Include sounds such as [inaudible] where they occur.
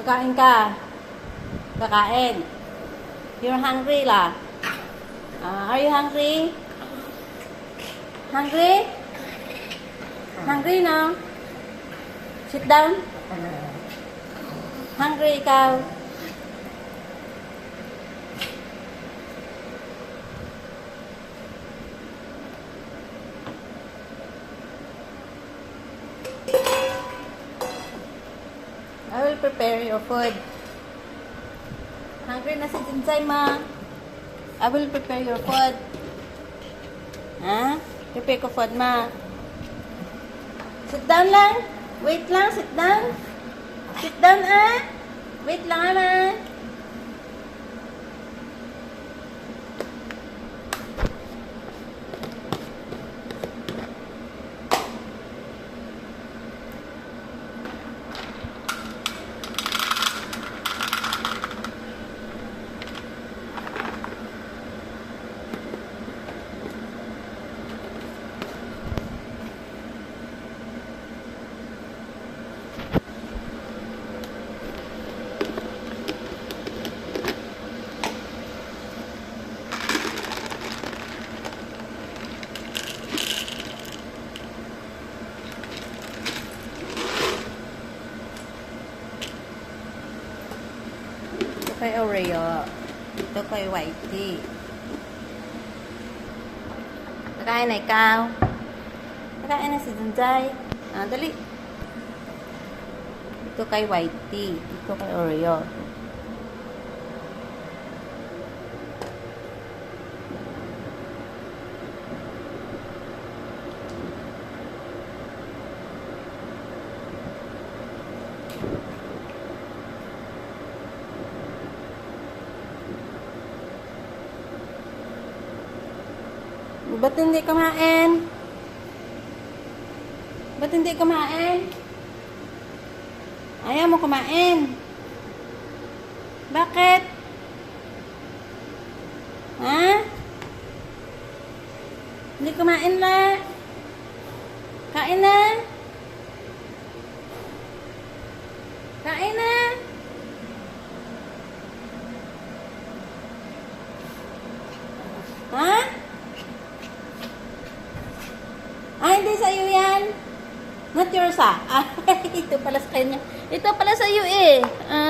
Kakain ka. Kakain. You're hungry lah. Ah, are you hungry? Hungry? Hungry no? Sit down. Hungry ikaw. I will prepare your food. Hungry na si Jinsay, ma. I will prepare your food. Ha? Prepare ko food, ma. Sit down lang. Wait lang, sit down. Sit down, ah. Wait lang, ah, ma. Kay Oreo. Ito kay Whitey. Kakain na ikaw. Kakain na si Dunjay. Ah, dali. Ito kay Whitey. Ito kay Oreo. Ba't hindi kumain? Ba't hindi kumain? Ayaw mo kumain. Bakit? Ha? Hindi kumain na. Kain na. Kain na. Ha? Hindi sa'yo yan. Not yours ah. [laughs] Ito pala sa kanya. Ito pala sa'yo eh. Ah,